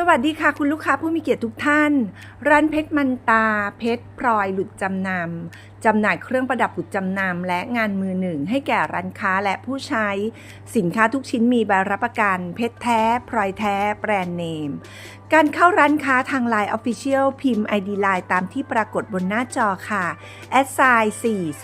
สวัสดีค่ะคุณลูกค้าผู้มีเกียรติทุกท่าน ร้านเพชรมันตา เพชรพลอยหลุดจำนำจำหน่ายเครื่องประดับหลุดจำนำและงานมือหนึ่ง ให้แก่ร้านค้าและผู้ใช้ สินค้าทุกชิ้นมีใบรับประกัน เพชรแท้ พลอยแท้ แบรนด์เนม การเข้าร้านค้าทาง Line Official พิมพ์ ID Line ตามที่ปรากฏบนหน้าจอค่ะ s i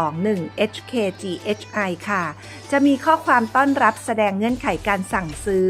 421 HKGHI ค่ะ จะมีข้อความต้อนรับแสดงเงื่อนไขการสั่งซื้อ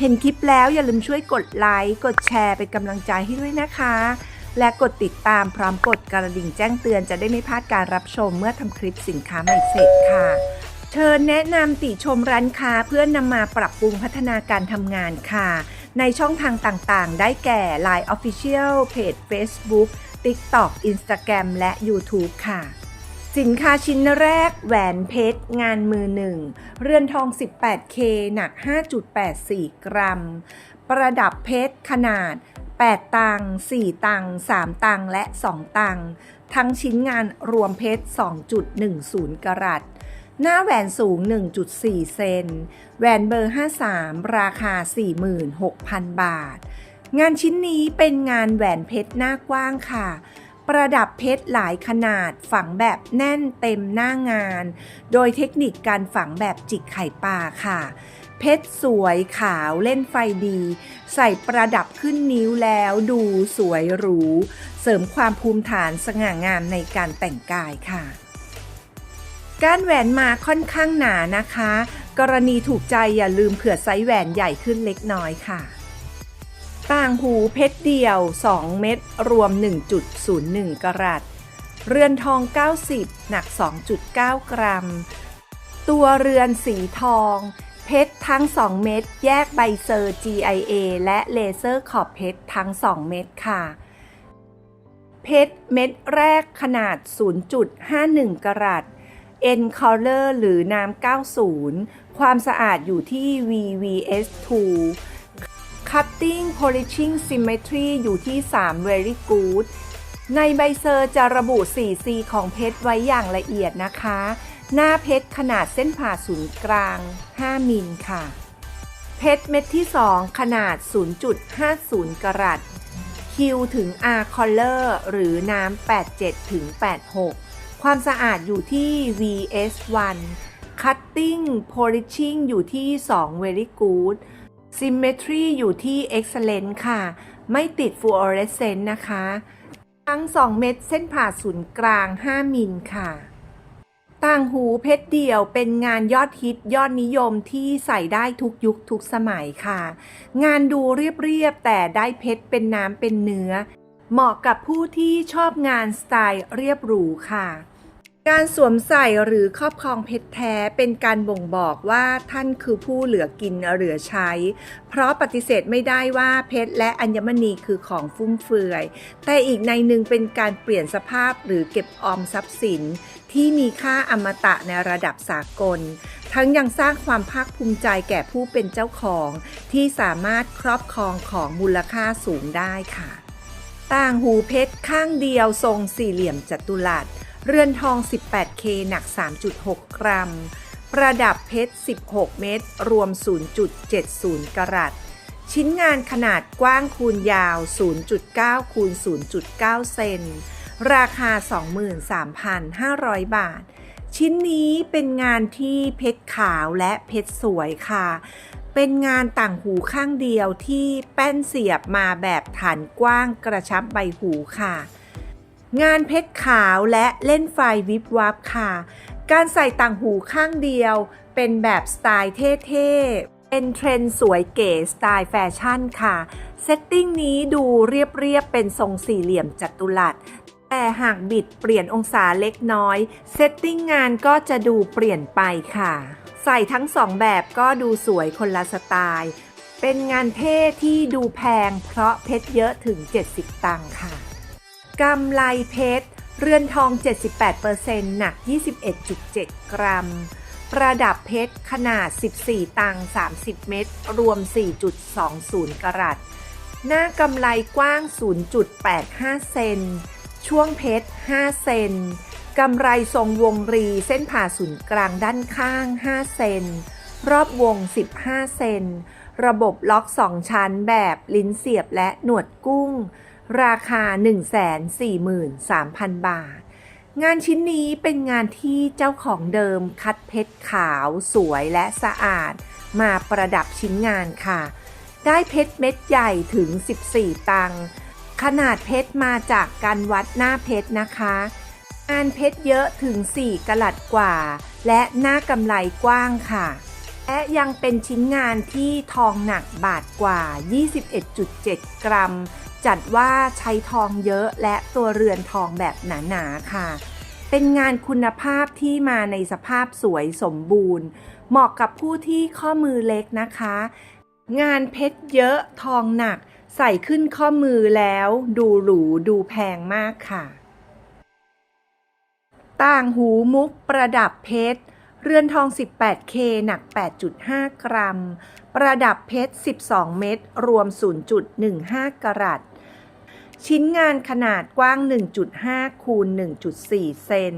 เห็นคลิปแล้วอย่าลืมช่วยกดไลค์ กดแชร์เป็นกำลังใจให้ด้วยนะคะ และกดติดตามพร้อมกดกระดิ่งแจ้งเตือนจะได้ไม่พลาดการรับชมเมื่อทำคลิปสินค้าใหม่เสร็จค่ะ เชิญแนะนำติชมร้านค้าเพื่อนนำมาปรับปรุงพัฒนาการทำงานค่ะ ในช่องทางต่างๆ ได้แก่ Line Official เพจ Facebook TikTok Instagram และ YouTube ค่ะ สินค้าชิ้นแรกแหวนเพชร งานมือหนึ่ง เรือนทอง 18K หนัก 5.84 กรัม ประดับเพชรขนาด 8 ตัง 4 ตัง 3 ตัง และ 2 ตัง ทั้งชิ้นงานรวมเพชร 2.10 กรัตหน้าแหวนสูง 1.4 เซน แหวนเบอร์ 53 ราคา 46,000 บาท งานชิ้นนี้เป็นงานแหวนเพชรหน้ากว้างค่ะ ประดับเพชรหลายขนาดฝังแบบแน่นเต็มหน้างาน โดยเทคนิคการฝังแบบจิกไข่ปลาค่ะ เพชรสวยขาวเล่นไฟดี ใส่ประดับขึ้นนิ้วแล้วดูสวยหรู เสริมความภูมิฐานสง่างามในการแต่งกายค่ะก้านแหวนมาค่อนข้างหนานะคะ กรณีถูกใจอย่าลืมเผื่อไซส์แหวนใหญ่ขึ้นเล็กน้อยค่ะ ต่างหูเพชรเดี่ยว 2 เม็ดรวม 1.01 กรัต เรือนทอง 90 หนัก 2.9 กรัม ตัวเรือนสีทอง เพชรทั้ง 2 เม็ดแยกใบเซอร์ GIA และเลเซอร์ขอบเพชรทั้ง 2 เม็ดค่ะ เพชรเม็ดแรกขนาด 0.51 กรัต N Color หรือน้ำ90 ความสะอาดอยู่ที่ VVS2 Cutting Polishing Symmetry อยู่ที่ 3 Very Good ในใบเซอร์จะระบุ 4C ของเพชรไว้อย่างละเอียดนะคะ หน้าเพชรขนาดเส้นผ่าศูนย์กลาง 5 มิลค่ะ เพชรเม็ดที่ 2 ขนาด 0.50 กรัต Q ถึง R Color หรือน้ำ 87 ถึง 86 ความสะอาดอยู่ที่ VS1 Cutting Polishing อยู่ที่ 2 Very Good Symmetry อยู่ที่ Excellent ค่ะ ไม่ติด Fluorescent นะคะ ทั้ง 2 เม็ดเส้นผ่าศูนย์กลาง 5 มิลค่ะ ต่างหูเพชรเดี่ยวเป็นงานยอดฮิตยอดนิยมที่ใส่ได้ทุกยุคทุกสมัยค่ะ งานดูเรียบ ๆ แต่ได้เพชรเป็นน้ำเป็นเนื้อ เหมาะกับผู้ที่ชอบงานสไตล์เรียบหรูค่ะ การสวมใส่หรือครอบครองเพชรแท้เป็นการบ่งบอกว่าท่านคือผู้เหลือกินเหลือใช้ เพราะปฏิเสธไม่ได้ว่าเพชรและอัญมณีคือของฟุ่มเฟือย แต่อีกในหนึ่งเป็นการเปลี่ยนสภาพหรือเก็บออมทรัพย์สิน ที่มีค่าอมตะในระดับสากล ทั้งยังสร้างความภาคภูมิใจแก่ผู้เป็นเจ้าของ ที่สามารถครอบครองของมูลค่าสูงได้ค่ะ ต่างหูเพชรข้างเดียวทรงสี่เหลี่ยมจัตุรัส เรือนทอง 18K หนัก 3.6 กรัม ประดับเพชร 16 เม็ด รวม 0.70 กรัต ชิ้นงานขนาดกว้างคูณยาว 0.9 คูณ 0.9 เซน ราคา 23,500 บาท ชิ้นนี้เป็นงานที่เพชรขาวและเพชรสวยค่ะ เป็นงานต่างหูข้างเดียวที่แป้นเสียบมาแบบฐานกว้างกระชับใบหูค่ะ งานเพชรขาวและเล่นไฟวิบวับค่ะ การใส่ต่างหูข้างเดียว เป็นแบบสไตล์เท่ๆ เป็นเทรนด์สวยเก๋สไตล์แฟชั่นค่ะ เซตติ้งนี้ดูเรียบๆ เป็นทรงสี่เหลี่ยมจัตุรัส แต่หากบิดเปลี่ยนองศาเล็กน้อย เซตติ้งงานก็จะดูเปลี่ยนไปค่ะ ใส่ทั้งสองแบบก็ดูสวยคนละสไตล์ เป็นงานเท่ที่ดูแพงเพราะเพชรเยอะถึง 70 ตังค์ค่ะ กำไลเพชร เรือนทอง 78%หนัก 21.7 กรัม ประดับเพชรขนาด 14 ตัง 30 เม็ดรวม 4.20 กรัต หน้ากำไลกว้าง 0.85 เซน ช่วงเพชร 5 เซน กำไรทรงวงรีเส้นผ่าศูนย์กลางด้านข้าง 5 เซน รอบวง 15 เซน ระบบล็อก 2 ชั้นแบบลิ้นเสียบและหนวดกุ้ง ราคา 143,000 บาท งานชิ้นนี้เป็นงานที่เจ้าของเดิมคัดเพชรขาวสวยและสะอาด มาประดับชิ้นงานค่ะ ได้เพชรเม็ดใหญ่ถึง 14 ตังค์ขนาดเพชรมาจากการวัดหน้าเพชรนะคะ งานเพชรเยอะถึง 4กะลัดกว่า และหน้ากำไลกว้างค่ะ และยังเป็นชิ้นงานที่ทองหนักบาทกว่า 21.7 กรัม จัดว่าใช้ทองเยอะและตัวเรือนทองแบบหนาๆค่ะ เป็นงานคุณภาพที่มาในสภาพสวยสมบูรณ์ เหมาะกับผู้ที่ข้อมือเล็กนะคะ งานเพชรเยอะทองหนัก ใส่ขึ้นข้อมือแล้ว ดูหรูดูแพงมากค่ะ ต่างหูมุกประดับเพชรเรือนทอง 18K หนัก 8.5 กรัม ประดับเพชร 12 เม็ด รวม 0.15 กรัต ชิ้นงานขนาดกว้าง 1.5 คูณ 1.4 เซน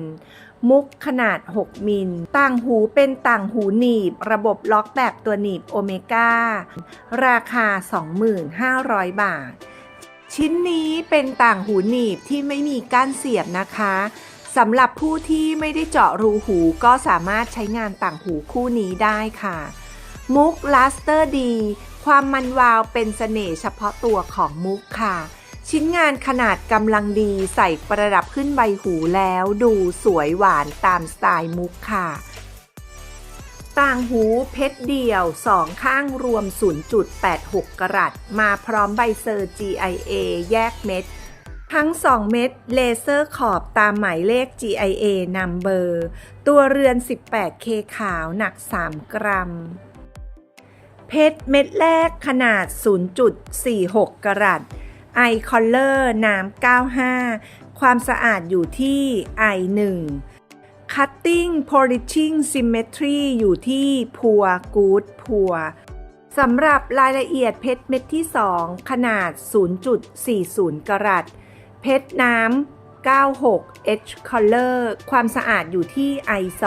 มุกขนาด 6 มิล ต่างหูเป็นต่างหูหนีบ ระบบล็อกแบบตัวหนีบโอเมก้า ราคา 25,000 บาท ชิ้นนี้เป็นต่างหูหนีบที่ไม่มีก้านเสียบนะคะสำหรับผู้ที่ไม่ได้เจาะรูหูก็สามารถใช้งานต่างหูคู่นี้ได้ค่ะ มุกลาสเตอร์ดี ความมันวาวเป็นเสน่ห์เฉพาะตัวของมุกค่ะ ชิ้นงานขนาดกำลังดีใส่ประดับขึ้นใบหูแล้วดูสวยหวานตามสไตล์มุกค่ะ ต่างหูเพชรเดี่ยวสองข้างรวม 0.86 กรัตมาพร้อมใบเซอร์ GIA แยกเม็ด ทั้ง 2 เม็ดเลเซอร์ขอบตามหมายเลข GIA Number ตัวเรือน 18K ขาวหนัก 3 กรัมเพชรเม็ดแรกขนาด 0.46 กรัต ไอคอลเลอร์น้ำ95 ความสะอาดอยู่ที่ I1 Cutting Polishing Symmetry อยู่ที่พัวกูดพัวสำหรับรายละเอียดเพชรเม็ดที่ 2 ขนาด 0.40 กรัต เพชรน้ำ 96 H Color ความสะอาดอยู่ที่ I2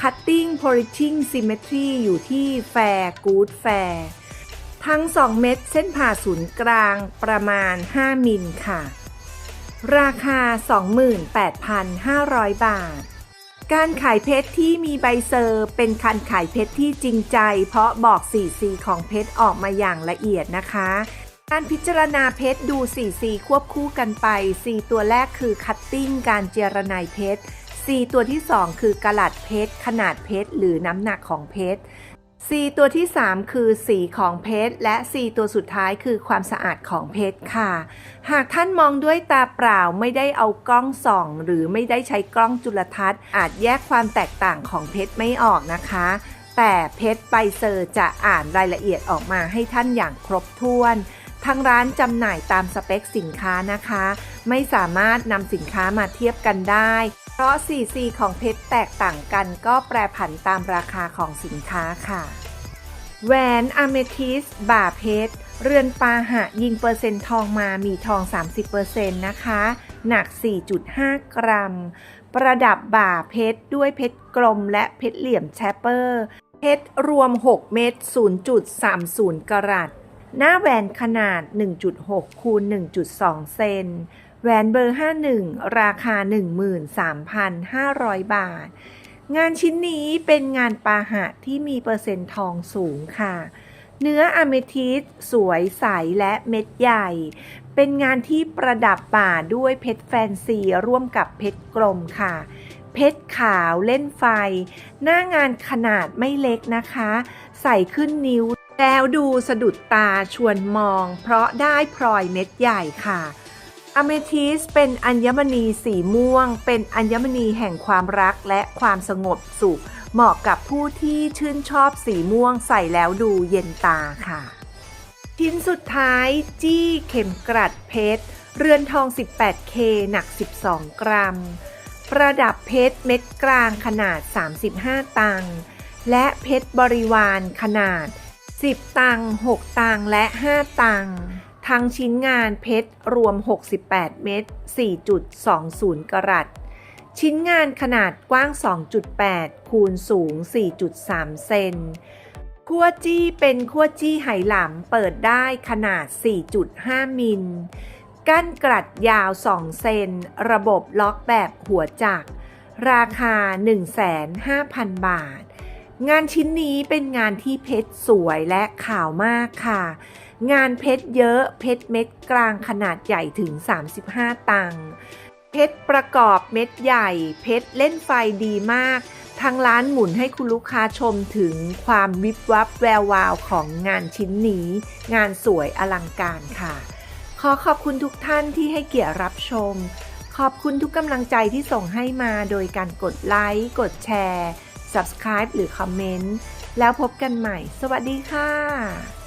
Cutting Polishing Symmetry อยู่ที่ Fair Good Fair ทั้ง 2 เม็ดเส้นผ่าศูนย์กลางประมาณ 5 มิลค่ะ ราคา 28,500 บาท การขายเพชรที่มีใบเซอร์เป็นการขายเพชรที่จริงใจ เพราะบอก 4C ของเพชรออกมาอย่างละเอียดนะคะ การพิจารณาเพชรดู 4C ควบคู่กันไป C ตัวแรกคือคัตติ้งการเจรไนเพชร C ตัวที่ 2 คือกระลัดเพชร ขนาดเพชร หรือน้ำหนักของเพชร C ตัวที่ 3 คือสีของเพชรและ C ตัวสุดท้ายคือความสะอาดของเพชรค่ะ หากท่านมองด้วยตาเปล่าไม่ได้เอากล้องส่อง หรือไม่ได้ใช้กล้องจุลทรรศน์ อาจแยกความแตกต่างของเพชรไม่ออกนะคะ แต่เพชรใบเซอร์จะอ่านรายละเอียดออกมาให้ท่านอย่างครบถ้วน ทางร้านจำหน่ายตามสเปคสินค้านะคะ ไม่สามารถนำสินค้ามาเทียบกันได้ เพราะ 4C ของเพชรแตกต่างกันก็แปรผันตามราคาของสินค้าค่ะ แหวนอะเมทิสบ่าเพชร เรือนปาหะยิงเปอร์เซ็นต์ทองมามีทอง 30%นะคะ หนัก 4.5 กรัม ประดับบ่าเพชรด้วยเพชรกลมและเพชรเหลี่ยมแชปเปอร์ เพชรรวม 6 เม็ด 0.30 กรัตหน้าแหวนขนาด 1.6คูณ1.2 เซน แหวนเบอร์ 51 ราคา 13,500 บาท งานชิ้นนี้เป็นงานปาหะที่มีเปอร์เซ็นต์ทองสูงค่ะ เนื้ออะเมทิสสวยใสและเม็ดใหญ่ เป็นงานที่ประดับป่าด้วยเพชรแฟนซีร่วมกับเพชรกลมค่ะ เพชรขาวเล่นไฟ หน้างานขนาดไม่เล็กนะคะ ใส่ขึ้นนิ้วแล้วดูสะดุดตาชวนมอง เพราะได้พลอยเม็ดใหญ่ค่ะ อเมทิสเป็นอัญมณีสีม่วง เป็นอัญมณีแห่งความรักและความสงบสุข เหมาะกับผู้ที่ชื่นชอบสีม่วงใส่แล้วดูเย็นตาค่ะ ชิ้นสุดท้ายจี้เข็มกลัดเพชร เรือนทอง 18K หนัก 12 กรัม ประดับเพชรเม็ดกลางขนาด 35 ตังค์และเพชรบริวารขนาด 10 ตังค์6ตังค์และ 5 ตังค์ ทั้งชิ้นงานเพชรรวม 68 เม็ด 4.20 กรัต ชิ้นงานขนาดกว้าง 2.8 คูณสูง 4.3 เซนคั่วจี้เป็นคั่วจี้ไหหลำเปิดได้ขนาด 4.5 มิล กั้นกรัดยาว 2 เซน ระบบล็อกแบบหัวจักร ราคา 1,500,000 บาท งานชิ้นนี้เป็นงานที่เพชรสวยและขาวมากค่ะ งานเพชรเยอะเพชรเม็ดกลางขนาดใหญ่ถึง 35 ตังค์เพชรประกอบเม็ดใหญ่ เพชรเล่นไฟดีมาก ทางร้านหมุนให้คุณลูกค้าชมถึงความวิบวับแวววาวของงานชิ้นนี้ งานสวยอลังการค่ะ ขอขอบคุณทุกท่านที่ให้เกียรติรับชม ขอบคุณทุกกำลังใจที่ส่งให้มาโดยการกดไลค์ กดแชร์ Subscribe หรือคอมเมนต์ แล้วพบกันใหม่ สวัสดีค่ะ